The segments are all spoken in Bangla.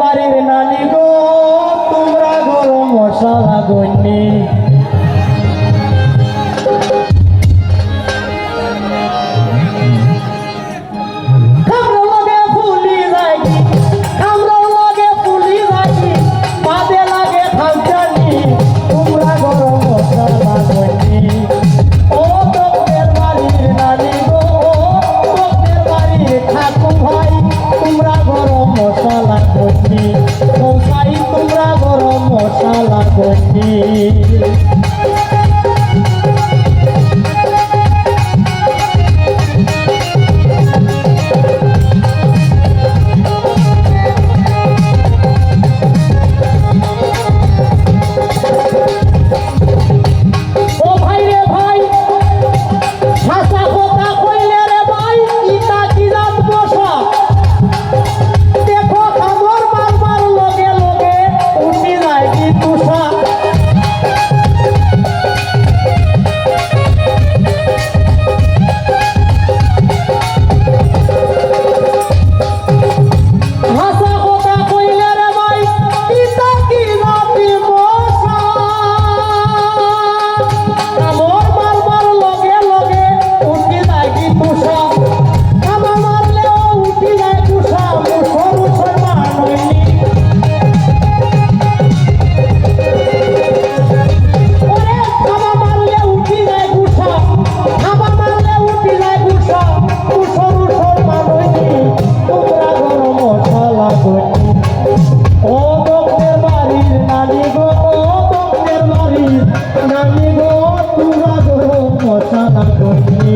বাড়ির নানি গো তোমরা গরম মশলা গন্যে Oh.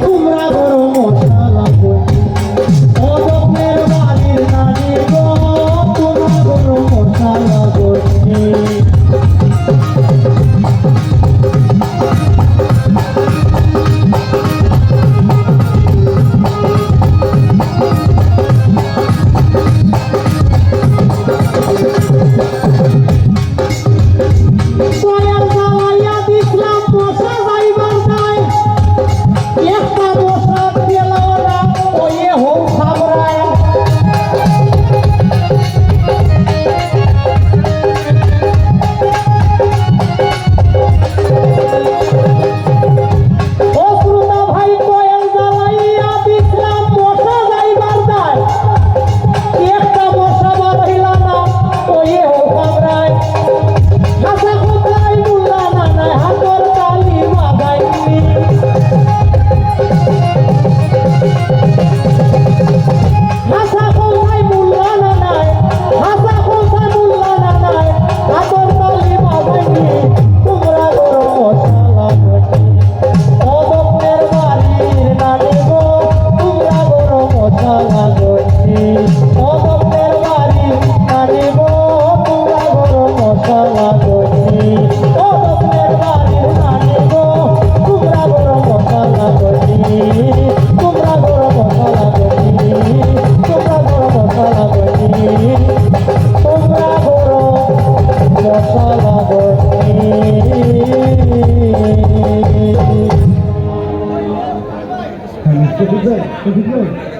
Como Çocuklar, çocuklar.